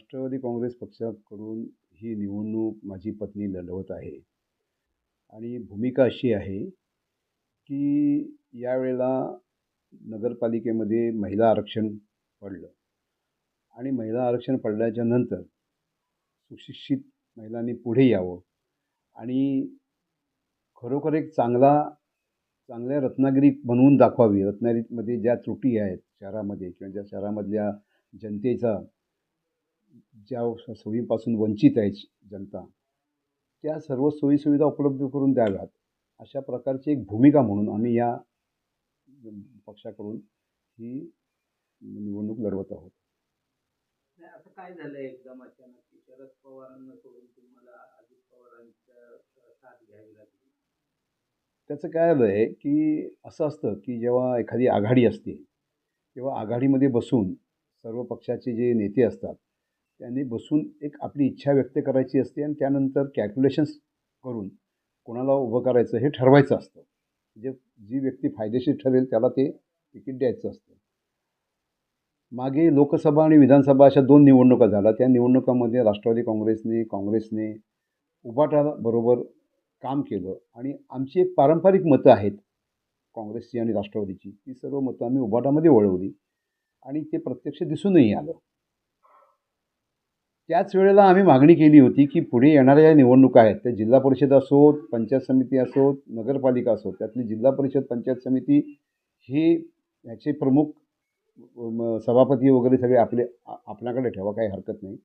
राष्ट्रवादी काँग्रेस पक्षाकडून ही निवडणूक माझी पत्नी लढवत आहे. आणि भूमिका अशी आहे की यावेळेला नगरपालिकेमध्ये महिला आरक्षण पडलं. आणि महिला आरक्षण पडल्याच्या नंतर सुशिक्षित महिलांनी पुढे यावं. आणि खरोखर एक चांगला चांगल्या रत्नागिरी बनवून दाखवावी. रत्नागिरीमध्ये ज्या त्रुटी आहेत शहरामध्ये किंवा ज्या शहरामधल्या जनतेचा ज्या सोयीपासून वंचित आहे जनता त्या सर्व सोयीसुविधा उपलब्ध करून द्याव्यात. अशा प्रकारची एक भूमिका म्हणून आम्ही या पक्षाकडून ही निवडणूक लढवत आहोत. नाही असं काय झालं एकदम अचानक की शरद पवारांना सोडून तुम्हाला अजित पवारांच्या साथ घ्यावी लागली? त्याचं काय आलं आहे की असं असतं की जेव्हा एखादी आघाडी असते तेव्हा आघाडीमध्ये बसून सर्व पक्षाचे जे नेते असतात त्यांनी बसून एक आपली इच्छा व्यक्त करायची असते आणि त्यानंतर कॅल्क्युलेशन्स करून कोणाला उभं करायचं हे ठरवायचं असतं. जे जी व्यक्ती फायदेशीर ठरेल त्याला ते तिकीट द्यायचं असतं. मागे लोकसभा आणि विधानसभा अशा दोन निवडणुका झाल्या. त्या निवडणुकामध्ये राष्ट्रवादी काँग्रेसने काँग्रेसने उभाटाबरोबर काम केलं आणि आमची एक पारंपरिक मतं आहेत काँग्रेसची आणि राष्ट्रवादीची. ती सर्व मतं आम्ही उभाटामध्ये वळवली आणि ते प्रत्यक्ष दिसूनही आलं. त्याच वेळेला आम्ही मागणी केली होती की पुढे येणाऱ्या ज्या निवडणुका आहेत त्या जिल्हा परिषद असोत पंचायत समिती असोत नगरपालिका असोत त्यातली जिल्हा परिषद पंचायत समिती ही ह्याचे प्रमुख सभापती वगैरे सगळे आपले आपल्याकडे ठेवा काही हरकत नाही.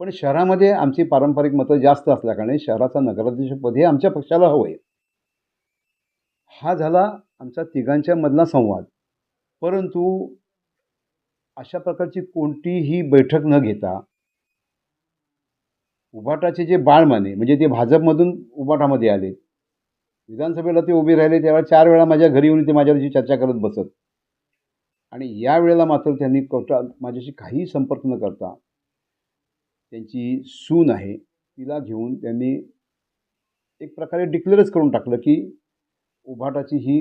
पण शहरामध्ये आमची पारंपरिक मतं जास्त असल्याकारणे शहराचा नगराध्यक्षपद हे आमच्या पक्षाला हवं आहे. हा झाला आमचा तिघांच्या मधला संवाद. परंतु अशा प्रकारची कोणतीही बैठक न घेता उभाटाचे जे बाळमाने म्हणजे ते भाजपमधून उभाटामध्ये आले विधानसभेला ते उभे राहिले त्यावेळेला चार वेळा माझ्या घरी येऊन ते माझ्यावरची चर्चा करत बसत. आणि या वेळेला मात्र त्यांनी कोटा माझ्याशी काहीही संपर्क न करता त्यांची सून आहे तिला घेऊन त्यांनी एक प्रकारे डिक्लेअरच करून टाकलं की उभाटाची ही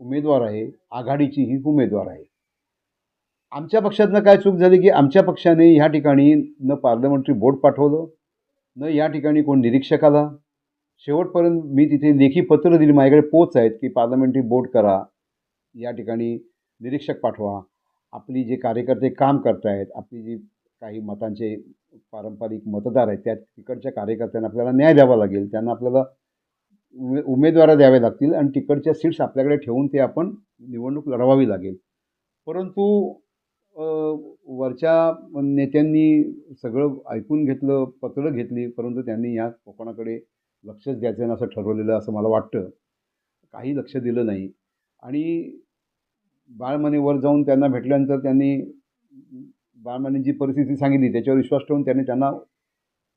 उमेदवार आहे आघाडीची ही उमेदवार आहे. आमच्या पक्षातनं काय चूक झाली की आमच्या पक्षाने ह्या ठिकाणी न पार्लमेंटरी बोर्ड पाठवलं न या ठिकाणी कोण निरीक्षक आला शेवटपर्यंत मी तिथे लेखी पत्र दिली माझ्याकडे पोच आहेत की पार्लमेंटरी बोर्ड करा या ठिकाणी निरीक्षक पाठवा. आपली जे कार्यकर्ते काम करतायत आपली जी काही मतांचे पारंपरिक मतदार आहेत त्या तिकडच्या कार्यकर्त्यांना आपल्याला न्याय द्यावा लागेल. त्यांना आपल्याला उमे उमेदवार द्यावे लागतील आणि तिकडच्या सीट्स आपल्याकडे ठेवून ते आपण निवडणूक लढवावी लागेल. परंतु वरच्या नेत्यांनी सगळं ऐकून घेतलं पत्र घेतली परंतु त्यांनी या कोकणाकडे लक्षच द्यायचं नाही असं ठरवलेलं असं मला वाटतं. काही लक्ष दिलं नाही. आणि बाळमनेवर जाऊन त्यांना भेटल्यानंतर त्यांनी बाळमने जी परिस्थिती सांगितली त्याच्यावर विश्वास ठेवून त्यांनी त्यांना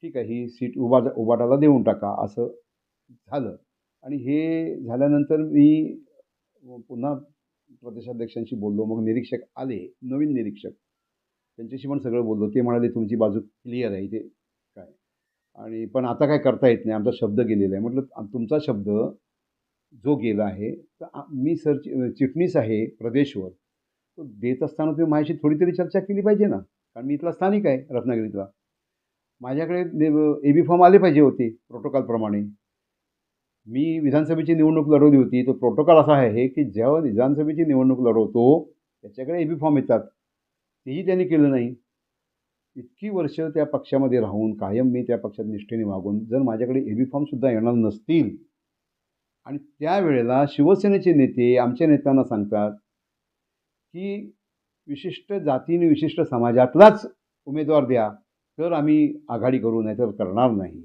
ठीक आहे ही सीट उभा उभाटाला देऊन टाका असं झालं. आणि हे झाल्यानंतर मी पुन्हा प्रदेशाध्यक्षांशी बोललो मग निरीक्षक आले नवीन निरीक्षक. त्यांच्याशी पण सगळं बोललो. ते म्हणाले तुमची बाजू क्लिअर आहे इथे काय? आणि पण आता काय करता येत नाही आमचा शब्द गेलेला आहे. म्हटलं तुमचा शब्द जो गेला आहे तर मी सर चिटणीस आहे प्रदेशवर. तो देत असताना तुम्ही माझ्याशी थोडी तरी चर्चा केली पाहिजे ना. कारण मी इथला स्थानिक आहे रत्नागिरीतला. माझ्याकडे ए बी फॉर्म आले पाहिजे होते प्रोटोकॉलप्रमाणे मी विधानसभेची निवडणूक लढवली होती तो प्रोटोकॉल असा आहे की जेव्हा विधानसभेची निवडणूक लढवतो त्याच्याकडे ए बी फॉर्म येतात. तेही त्यांनी केलं नाही. इतकी वर्ष त्या पक्षामध्ये राहून कायम मी त्या पक्षात निष्ठेने वागून जर माझ्याकडे ए बी फॉर्मसुद्धा येणार नसतील आणि त्यावेळेला शिवसेनेचे नेते आमच्या नेत्यांना सांगतात की विशिष्ट जातीने विशिष्ट समाजातलाच उमेदवार द्या तर आम्ही आघाडी करू नाही तर करणार नाही.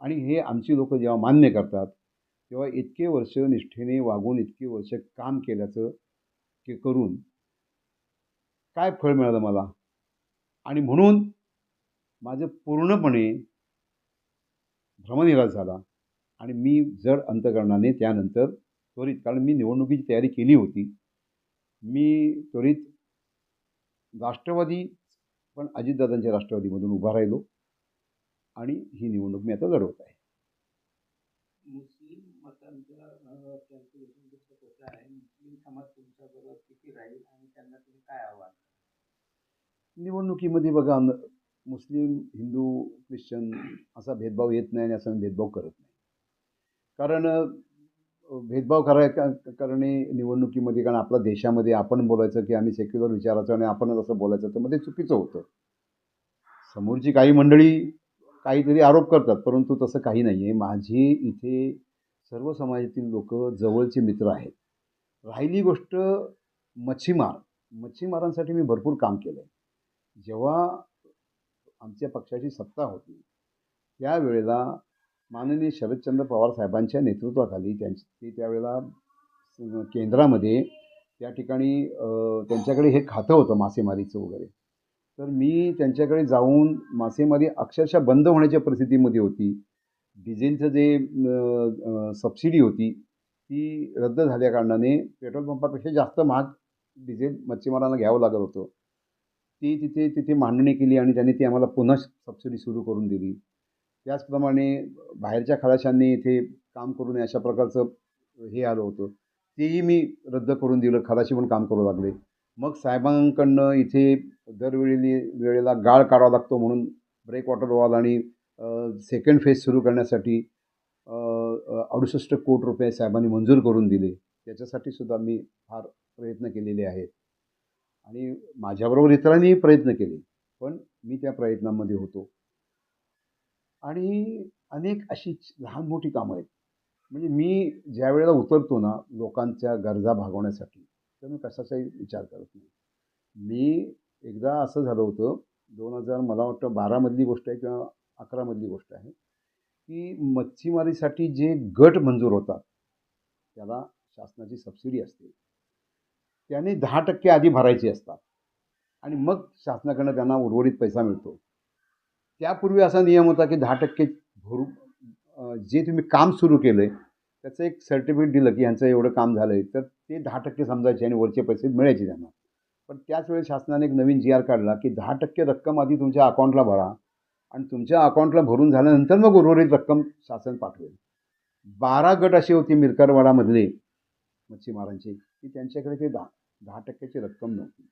आणि हे आमची लोक जेव्हा मान्य करतात किंवा इतके वर्ष निष्ठेने वागून इतके वर्ष काम केल्याचं के करून काय फळ मिळालं मला? आणि म्हणून माझं पूर्णपणे भ्रमनिराश झाला. आणि मी जड अंतकरणाने त्यानंतर त्वरित कारण मी निवडणुकीची तयारी केली होती. मी त्वरित राष्ट्रवादी पण अजितदादांच्या राष्ट्रवादीमधून उभा राहिलो. आणि ही निवडणूक मी आता लढवत आहे. कॅल्क्युलेशन तुमचं कसं आहे? मुस्लिम समाज तुमच्याबरोबर किती राहील आणि त्यांना तुम्ही काय आव्हान निवडणुकीमध्ये बघा मुस्लिम हिंदू ख्रिश्चन असा भेदभाव येत नाही आणि असा मी भेदभाव करत नाही. कारण भेदभाव कराय करणे निवडणुकीमध्ये कारण आपल्या देशामध्ये आपण बोलायचं की आम्ही सेक्युलर विचाराचं आणि आपणच असं बोलायचं तर मध्ये चुकीचं होतं. समोरची काही मंडळी काहीतरी आरोप करतात परंतु तसं काही नाही आहे माझी इथे सर्व समाजातील लोक जवळचे मित्र आहेत. राहिली गोष्ट मच्छीमार. मच्छीमारांसाठी मी भरपूर काम केलं आहे जेव्हा आमच्या पक्षाची सत्ता होती त्यावेळेला माननीय शरदचंद्र पवार साहेबांच्या नेतृत्वाखाली त्यांची ते त्यावेळेला केंद्रामध्ये त्या ठिकाणी त्यांच्याकडे हे खातं होतं मासेमारीचं वगैरे. तर मी त्यांच्याकडे जाऊन मासेमारी अक्षरशः बंद होण्याच्या परिस्थितीमध्ये होती. डिझेलचं जे सबसिडी होती ती रद्द झाल्या कारणाने पेट्रोल पंपापेक्षा जास्त महाग डिझेल मच्छीमारांना घ्यावं लागत होतं. ती तिथे तिथे मांडणी केली आणि त्यांनी ती आम्हाला पुन्हा सबसिडी सुरू करून दिली. त्याचप्रमाणे बाहेरच्या खलाशांनी इथे काम करू नये अशा प्रकारचं हे आलं होतं. तेही मी रद्द करून दिलं खलाशी पण काम करू लागले. मग साहेबांकडनं इथे दरवेळी वेळेला गाळ काढावा लागतो म्हणून ब्रेक वॉटर वॉल आणि सेकंड फेज सुरू करण्यासाठी अडुसष्ट कोटी रुपये साहेबांनी मंजूर करून दिले. त्याच्यासाठी सुद्धा मी फार प्रयत्न केलेले आहेत. आणि माझ्याबरोबर इतरांनीही प्रयत्न केले पण मी त्या प्रयत्नांमध्ये होतो. आणि अनेक अशी लहान मोठी कामं आहेत. म्हणजे मी ज्या वेळेला उतरतो ना लोकांच्या गरजा भागवण्यासाठी तर मी कशाचाही विचार करत नाही. मी एकदा असं झालं होतं दोन हजार मला वाटतं बारामधली गोष्ट आहे किंवा अकरामधली गोष्ट आहे की मच्छीमारीसाठी जे गट मंजूर होतात त्याला शासनाची सबसिडी असते. त्याने दहा टक्के आधी भरायची असतात. आणि मग शासनाकडनं त्यांना उर्वरित पैसा मिळतो. त्यापूर्वी असा नियम होता की दहा टक्के भरू जे तुम्ही काम सुरू केलं आहे त्याचं एक सर्टिफिकेट दिलं की यांचं एवढं काम झालं आहे तर ते दहा टक्के समजायचे आणि वरचे पैसे मिळायचे त्यांना. पण त्याच वेळेस शासनाने एक नवीन जी आर काढला की दहा टक्के रक्कम आधी तुमच्या अकाउंटला भरा आणि तुमच्या अकाउंटला भरून झाल्यानंतर मग उर्वरित रक्कम शासन पाठवेल. बारा गट असे होते मिरकरवाडामधले मच्छीमारांचे की त्यांच्याकडे ते दहा दहा टक्क्याची रक्कम नव्हती.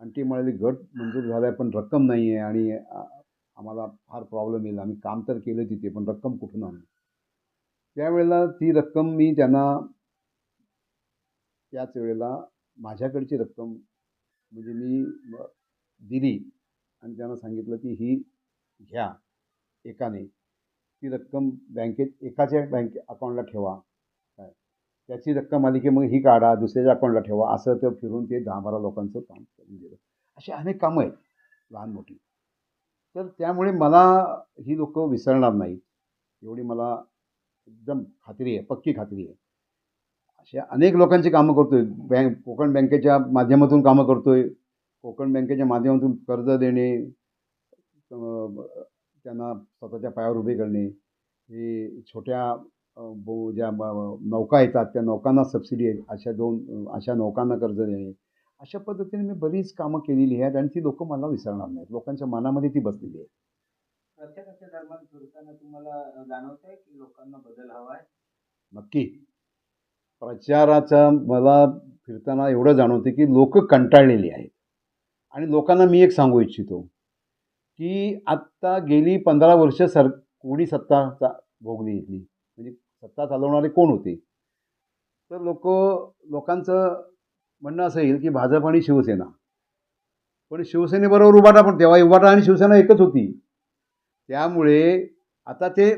आणि ते म्हणाले गट मंजूर झाला आहे पण रक्कम नाही आहे आणि आम्हाला फार प्रॉब्लेम येईल. आम्ही काम तर केलं तिथे पण रक्कम कुठून आणू? त्यावेळेला ती रक्कम मी त्यांना त्याच वेळेला माझ्याकडची रक्कम म्हणजे मी दिली. आणि त्यांना सांगितलं की ही घ्या. एकाने. ती रक्कम बँकेत एकाच्या बँके अकाउंटला ठेवा. काय? त्याची रक्कम आली की मग ही काढा दुसऱ्याच्या अकाउंटला ठेवा. असं ते फिरून ते दहा बारा लोकांचं काम करून दिलं. अशी अनेक कामं आहेत लहान मोठी. तर त्यामुळे मला ही लोक विसरणार नाहीत. एवढी मला एकदम खात्री आहे पक्की खात्री आहे. अशा अनेक लोकांची कामं करतोय. बँक कोकण बँकेच्या माध्यमातून कामं करतोय. कोकण बँकेच्या माध्यमातून कर्ज देणे त्यांना स्वतःच्या पायावर उभे करणे. हे छोट्या बो ज्या नौका येतात त्या नौकांना सबसिडी आहे. अशा दोन अशा नौकांना कर्ज देणे. अशा पद्धतीने मी बरीच कामं केलेली आहेत आणि ती लोक मला विसरणार नाहीत. लोकांच्या मनामध्ये ती बसलेली आहे. प्रत्येकाच्या दरम्यान फिरताना तुम्हाला जाणवत आहे की लोकांना बदल हवा आहे? नक्की. प्रचाराचा मला फिरताना एवढं जाणवते की लोक कंटाळलेली आहेत. आणि लोकांना मी एक सांगू इच्छितो. की आत्ता गेली पंधरा वर्ष सर कोणी सत्ता चा भोगली इथली? म्हणजे सत्ता चालवणारे कोण होते? तर लोक लोकांचं म्हणणं असं येईल की भाजप आणि शिवसेना. पण शिवसेनेबरोबर उभाटा पण तेव्हा उभाटा आणि शिवसेना एकच होती. त्यामुळे आता ते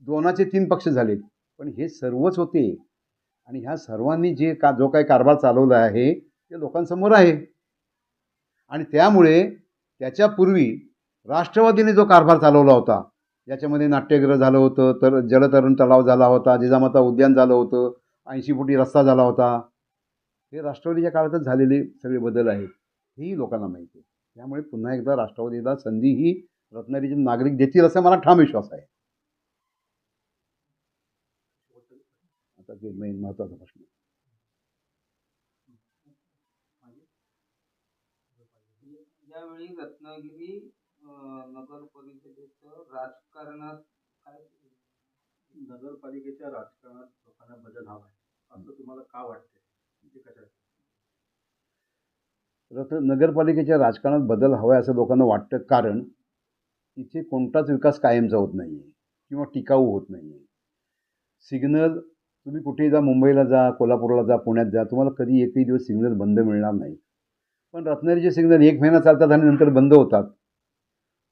दोनाचे तीन पक्ष झालेत. पण हे सर्वच होते. आणि ह्या सर्वांनी जे का जो काही कारभार चालवला आहे ते लोकांसमोर आहे. आणि त्यामुळे त्याच्यापूर्वी राष्ट्रवादीने जो कारभार चालवला होता याच्यामध्ये नाट्यगृह झालं होतं तर जलतरण तलाव झाला होता जिजामाता उद्यान झालं होतं ऐंशी फुटी रस्ता झाला होता. हे राष्ट्रवादीच्या काळातच झालेले सगळे बदल आहेत हेही लोकांना माहिती आहे. त्यामुळे पुन्हा एकदा राष्ट्रवादीला संधी ही रत्नागिरीचे नागरिक देतील असा मला ठाम विश्वास आहे. आता ते मेन महत्त्वाचा प्रश्न ज्यावेळी रत्नागिरी अं, नगर परिषदेचं राजकारणात काय नगरपालिकेच्या राजकारणात लोकांना बदल हवा आहे. असं तुम्हाला का वाटते ते कशा रत नगरपालिकेच्या राजकारणात बदल हवा आहे असं लोकांना वाटतं. कारण इथे कोणताच विकास कायमचा होत नाही आहे किंवा टिकाऊ होत नाही आहे सिग्नल तुम्ही कुठेही जा मुंबईला जा कोल्हापूरला जा पुण्यात जा तुम्हाला कधी एकही दिवस सिग्नल बंद मिळणार नाही. पण रत्नागिरीचे सिग्नल एक महिना चालतात आणि नंतर बंद होतात.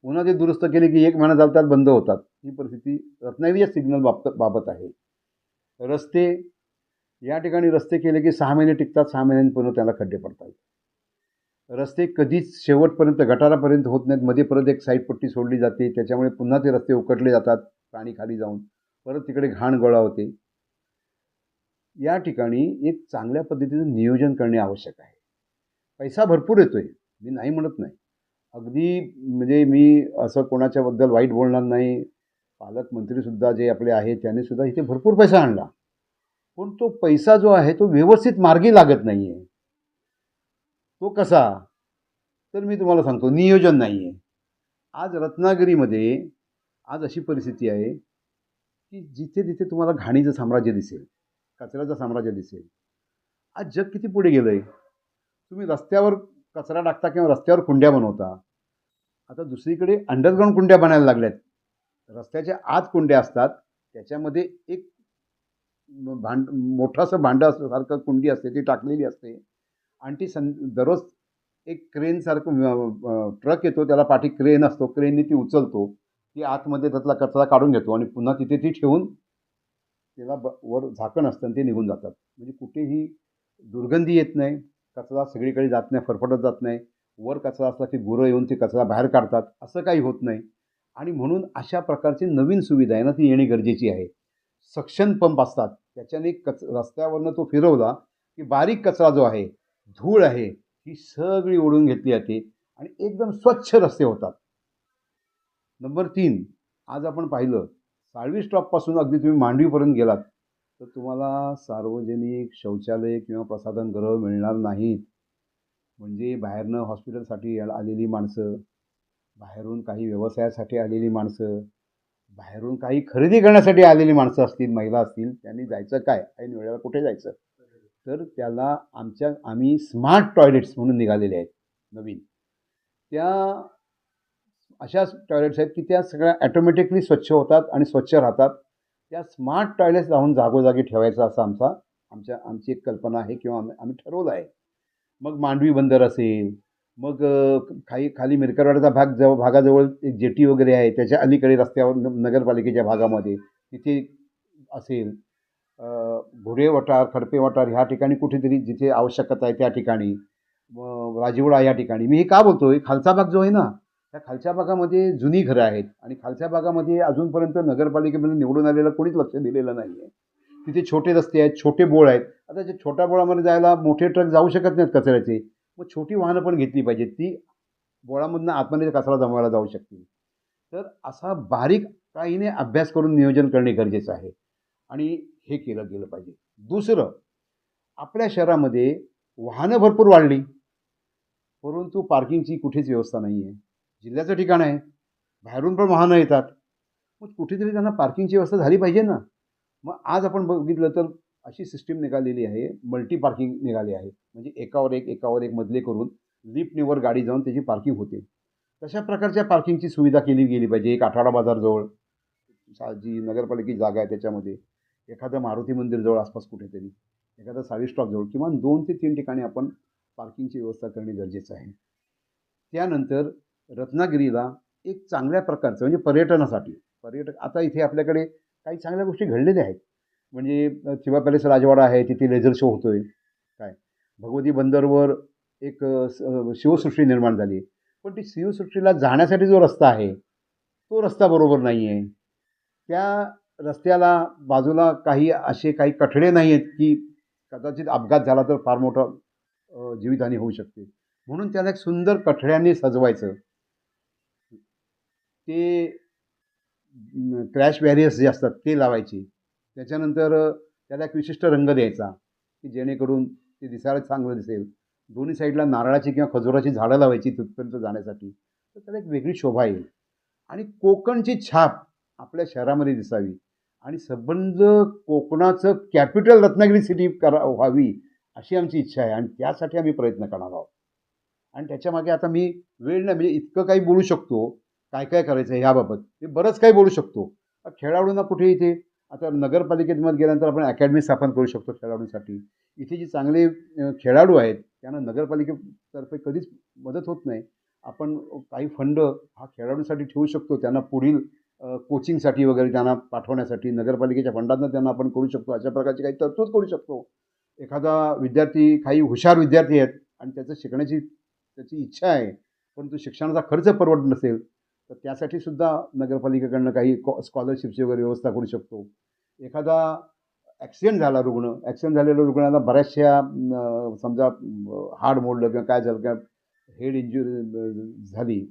पुन्हा ते दुरुस्त केले की एक महिना चालतात बंद होतात. ही परिस्थिती रत्नागिरीच्या सिग्नल बाबत बाबत आहे. रस्ते या ठिकाणी रस्ते केले की सहा महिने टिकतात सहा महिन्यांपर्यंत त्याला खड्डे पडतात. रस्ते कधीच शेवटपर्यंत गटारापर्यंत होत नाहीत. मध्ये परत एक साईडपट्टी सोडली जाते. त्याच्यामुळे पुन्हा ते रस्ते उकटले जातात प्राणी खाली जाऊन. परत तिकडे घाण गोळा होते. या ठिकाणी एक चांगल्या पद्धतीचं नियोजन करणे आवश्यक आहे. पैसा भरपूर येतो आहे मी नाही म्हणत नाही. अगदी म्हणजे मी असं कोणाच्याबद्दल वाईट बोलणार नाही. पालकमंत्रीसुद्धा जे आपले आहेत त्यांनीसुद्धा इथे भरपूर पैसा आणला. पण तो पैसा जो आहे तो व्यवस्थित मार्गी लागत नाही आहे तो कसा? तर मी तुम्हाला सांगतो नियोजन नाही आहे आज रत्नागिरीमध्ये आज अशी परिस्थिती आहे की जिथे तिथे तुम्हाला घाणीचं साम्राज्य दिसेल कचऱ्याचं साम्राज्य दिसेल. आज जग किती पुढे गेलं आहे तुम्ही रस्त्यावर कचरा टाकता किंवा रस्त्यावर कुंड्या बनवता. आता दुसरीकडे अंडरग्राऊंड कुंड्या बनायला लागल्यात. रस्त्याच्या आत कुंड्या असतात. त्याच्यामध्ये एक भांड मोठासं भांडं असं सारखं कुंडी असते ती टाकलेली असते. आणि ती सं दररोज एक क्रेनसारखं ट्रक येतो त्याला पाठी क्रेन असतो. क्रेनने ती उचलतो. ती आतमध्ये त्यातला कचरा काढून घेतो आणि पुन्हा तिथे ती ठेवून त्याला ब वर झाकण असतं आणि ते निघून जातात. म्हणजे कुठेही दुर्गंधी येत नाही. कचरा सगळीकडे जात नाही फरफटत जात नाही. वर कचरा असला की गुरं येऊन ते कचरा बाहेर काढतात. असं काही होत नाही. आणि म्हणून अशा प्रकारची नवीन सुविधा आहे ना ती येणे गरजेची आहे. सक्शन पंप असतात. त्याच्याने कच रस्त्यावरनं तो फिरवला की बारीक कचरा जो आहे धूळ आहे ही सगळी ओढून घेतली जाते आणि एकदम स्वच्छ रस्ते होतात. नंबर तीन आज आपण पाहिलं साळवी स्टॉपपासून अगदी तुम्ही मांडवीपर्यंत गेलात. तर तुम्हाला सार्वजनिक शौचालय किंवा प्रसाधनगृह मिळणार नाहीत. म्हणजे बाहेरनं हॉस्पिटलसाठी या- आलेली माणसं बाहेरून काही व्यवसायासाठी आलेली माणसं बाहेरून काही खरेदी करण्यासाठी आलेली माणसं असतील महिला असतील त्यांनी जायचं काय? ऐन वेळेला कुठे जायचं? तर त्याला आमच्या आम्ही स्मार्ट टॉयलेट्स म्हणून निघालेले आहेत नवीन. त्या अशा टॉयलेट्स आहेत की त्या सगळ्या ॲटोमॅटिकली स्वच्छ होतात आणि स्वच्छ राहतात. त्या स्मार्ट टॉयलेट्स लावून जागोजागी ठेवायचा असा आमचा आमच्या आमची एक कल्पना आहे किंवा आम्ही आम्ही ठरवलं आहे. मग मांडवी बंदर असेल मग काही खाली मिरकरवाड्याचा भाग जवळ भागाजवळ एक जेटी वगैरे आहे त्याच्या अलीकडे रस्त्यावर नगरपालिकेच्या भागामध्ये तिथे असेल. घोडे वटार खडपे वटार ह्या ठिकाणी कुठेतरी जिथे आवश्यकता आहे त्या ठिकाणी व राजवडा या ठिकाणी. मी हे का बोलतो आहे खालचा भाग जो आहे ना त्या खालच्या भागामध्ये जुनी घरं आहेत आणि खालच्या भागामध्ये अजूनपर्यंत नगरपालिकेमध्ये निवडून आलेलं कोणीच लक्ष दिलेलं नाही आहे तिथे छोटे रस्ते आहेत छोटे बोळ आहेत. आता जे छोट्या बोळामध्ये जायला मोठे ट्रक जाऊ शकत नाहीत कचऱ्याचे मग छोटी वाहनं पण घेतली पाहिजेत. ती बोळामधनं आतमध्ये कचरा जमवायला जाऊ शकतील. तर असा बारीक काहीने अभ्यास करून नियोजन करणे गरजेचं आहे. आणि हे केलं गेलं पाहिजे. दुसरं आपल्या शहरामध्ये वाहनं भरपूर वाढली. परंतु पार्किंगची कुठेच व्यवस्था नाही आहे जिल्ह्याचं ठिकाण आहे. बाहेरून पण वाहनं येतात. मग कुठेतरी त्यांना पार्किंगची व्यवस्था झाली पाहिजे ना. मग आज आपण बघितलं तर अशी सिस्टीम निघालेली आहे. मल्टी पार्किंग निघाली आहे. म्हणजे एकावर एक एकावर एक मधले करून लिफ्टनीवर गाडी जाऊन त्याची पार्किंग होते. तशा प्रकारच्या पार्किंगची सुविधा केली गेली पाहिजे. एक आठवडा बाजारजवळ सा- जी नगरपालिकेची जागा आहे त्याच्यामध्ये. एखादं मारुती मंदिरजवळ आसपास कुठेतरी. एखादं साडी स्टॉपजवळ किमान दोन ते तीन ठिकाणी आपण पार्किंगची व्यवस्था करणे गरजेचं आहे. त्यानंतर रत्नागिरीला एक चांगल्या प्रकारचं म्हणजे पर्यटनासाठी. पर्यटक आता इथे आपल्याकडे काही चांगल्या गोष्टी घडलेल्या आहेत. म्हणजे अ, चिवा पॅलेस राजवाडा आहे तिथे लेझर शो होतो आहे काय? भगवती बंदरवर एक स- शिवसृष्टी निर्माण झाली आहे. पण ती शिवसृष्टीला जाण्यासाठी जो रस्ता आहे तो रस्ता बरोबर नाही आहे त्या रस्त्याला बाजूला काही असे काही कठडे नाही आहेत की कदाचित अपघात झाला तर फार मोठा जीवितहानी होऊ शकते. म्हणून त्याला एक सुंदर कठड्यांनी सजवायचं. ते क्रॅश बॅरियर्स जे असतात ते लावायचे. त्याच्यानंतर त्याला एक विशिष्ट रंग द्यायचा की जेणेकरून ते दिसायला चांगलं दिसेल. दोन्ही साईडला नारळाची किंवा खजुराची झाडं लावायची तिथपर्यंत जाण्यासाठी. तर त्याला एक वेगळी शोभा येईल. आणि कोकणची छाप आपल्या शहरामध्ये दिसावी. आणि संबंध कोकणाचं कॅपिटल रत्नागिरी सिटी करा व्हावी अशी आमची इच्छा आहे. आणि त्यासाठी आम्ही प्रयत्न करणार आहोत. आणि त्याच्यामागे आता मी वेळ नाही म्हणजे इतकं काही बोलू शकतो काय काय करायचं आहे ह्याबाबत? ते बरंच काही बोलू शकतो. खेळाडूंना कुठे इथे? आता नगरपालिकेमध्ये गेल्यानंतर आपण अकॅडमी स्थापन करू शकतो खेळाडूंसाठी. इथे जे चांगले खेळाडू आहेत त्यांना नगरपालिकेतर्फे कधीच मदत होत नाही. आपण काही फंड हा खेळाडूंसाठी ठेवू शकतो. त्यांना पुढील कोचिंगसाठी वगैरे त्यांना पाठवण्यासाठी नगरपालिकेच्या फंडातनं त्यांना आपण करू शकतो. अशा प्रकारची काही तरतूद करू शकतो. एखादा विद्यार्थी काही हुशार विद्यार्थी आहेत आणि त्याचं शिकण्याची त्याची इच्छा आहे परंतु शिक्षणाचा खर्च परवडत नसेल तर त्यासाठी सुद्धा नगरपालिकेकडनं काही कॉ स्कॉलरशिपची वगैरे व्यवस्था करू शकतो. एखादा ॲक्सिडेंट झाला रुग्ण ॲक्सिडेंट झालेल्या रुग्णाला बऱ्याचशा समजा हाड मोडलं किंवा काय झालं किंवा हेड इंजुरी झाली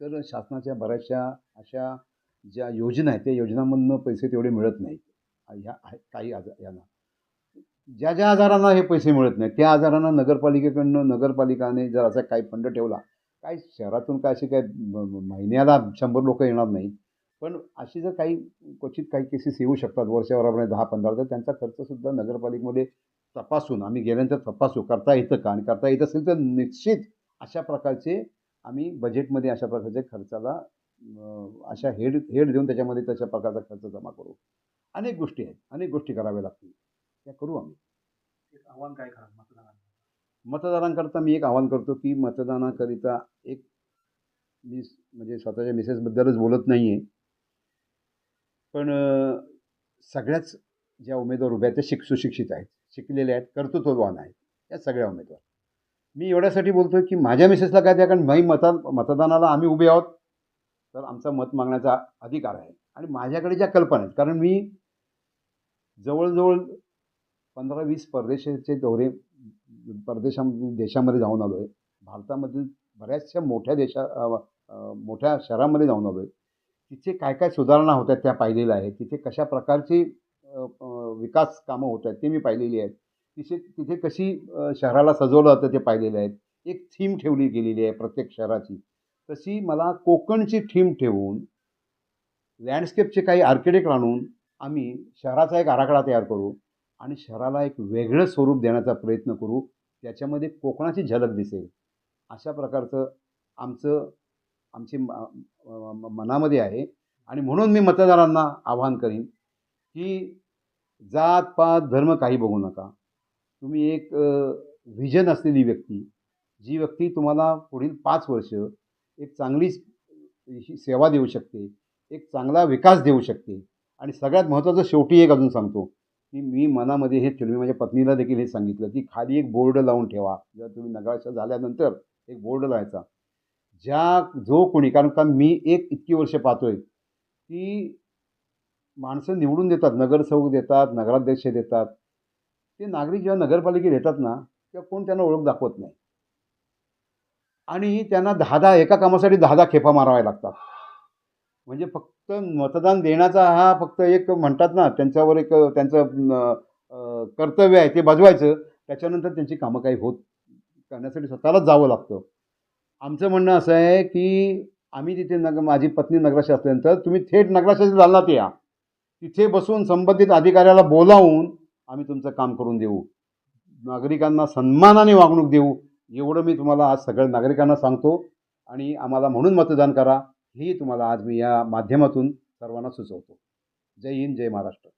तर शासनाच्या बऱ्याचशा अशा ज्या योजना आहेत त्या योजनांमधनं पैसे तेवढे मिळत नाहीत. ह्या काही आजार यांना. ज्या ज्या आजारांना हे पैसे मिळत नाहीत त्या आजारांना नगरपालिकेकडनं नगरपालिकाने जर असा काही फंड ठेवला काय शहरातून काय असे काय महिन्याला शंभर लोक येणार नाही. पण अशी जर काही क्वचित काही केसेस येऊ शकतात वर्षभरामध्ये दहा पंधरा तर त्यांचा खर्चसुद्धा नगरपालिकेमध्ये तपासून आम्ही गेल्यानंतर तपासू करता येतं का? आणि करता येत असेल तर निश्चित अशा प्रकारचे आम्ही बजेटमध्ये अशा प्रकारच्या खर्चाला अशा हेड हेड देऊन त्याच्यामध्ये तशा प्रकारचा खर्च जमा करू. अनेक गोष्टी आहेत. अनेक गोष्टी कराव्या लागतील. त्या करू आम्ही. एक आव्हान काय करा मतदारांकरता मी एक आवाहन करतो की मतदानाकरिता एक मी म्हणजे स्वतःच्या मिसेसबद्दलच बोलत नाही आहे पण सगळ्याच ज्या उमेदवार उभ्या त्या शिक सुशिक्षित आहेत शिकलेले आहेत कर्तृत्ववान आहेत या सगळ्या उमेदवार. मी एवढ्यासाठी बोलतो की माझ्या मिसेसला काय द्या कारण मी मता मतदानाला आम्ही उभे आहोत तर आमचा मत मागण्याचा अधिकार आहे. आणि माझ्याकडे ज्या कल्पना आहेत कारण मी जवळजवळ पंधरा वीस परदेशाचे दौरे परदेशामध्ये देशामध्ये जाऊन आलो आहे भारतामधील बऱ्याचशा मोठ्या देशा मोठ्या शहरामध्ये जाऊन आलो आहे तिथे काय काय सुधारणा होत आहेत त्या पाहिलेल्या आहेत? तिथे कशा प्रकारची विकास कामं होत आहेत ते मी पाहिलेली आहेत. तिथे तिथे कशी शहराला सजवलं जातं ते पाहिलेलं आहेत. एक थीम ठेवली गेलेली आहे प्रत्येक शहराची. तशी मला कोकणची थीम ठेवून लँडस्केपचे काही आर्किटेक्ट आणून आम्ही शहराचा एक आराखडा तयार करू आणि शहराला एक वेगळं स्वरूप देण्याचा प्रयत्न करू. त्याच्यामध्ये कोकणाची झलक दिसेल. अशा प्रकारचं आमचं आमची म- मनामध्ये आहे. आणि म्हणून मी मतदारांना आवाहन करीन की जात पात धर्म काही बघू नका. तुम्ही एक व्हिजन असलेली व्यक्ती जी व्यक्ती तुम्हाला पुढील पाच वर्ष एक चांगली सेवा देऊ शकते एक चांगला विकास देऊ शकते. आणि सगळ्यात महत्त्वाचं शेवटी एक अजून सांगतो की मी मनामध्ये हे ठेवलं मी माझ्या पत्नीला देखील हे सांगितलं की खाली एक बोर्ड लावून ठेवा. जर तुम्ही नगराच्या झाल्यानंतर एक बोर्ड लावायचा. ज्या जो कोणी कारण का मी एक इतकी वर्ष पाहतोय की माणसं निवडून देतात नगरसेवक देतात नगराध्यक्ष देतात. ते नागरिक जेव्हा नगरपालिकेत येतात ना तेव्हा कोण त्यांना ओळख दाखवत नाही. आणि त्यांना दहा दहा एका कामासाठी दहा दहा खेपा माराव्या लागतात. म्हणजे फक्त मतदान देण्याचा हा फक्त एक म्हणतात ना त्यांच्यावर एक त्यांचं कर्तव्य आहे ते बजवायचं. त्याच्यानंतर त्यांची कामं काही होत करण्यासाठी स्वतःलाच जावं लागतं. आमचं म्हणणं असं आहे की आम्ही तिथे नग माझी पत्नी नगराशी असल्यानंतर तुम्ही थेट नगराशी जालनात या. तिथे बसून संबंधित अधिकाऱ्याला बोलावून आम्ही तुमचं काम करून देऊ. नागरिकांना सन्मानाने वागणूक देऊ. एवढं मी तुम्हाला आज सगळ्या नागरिकांना सांगतो. आणि आम्हाला म्हणून मतदान करा. ही तुम्हाला आज मी या माध्यमातून सर्वांना सुचवतो. जय हिंद जय महाराष्ट्र.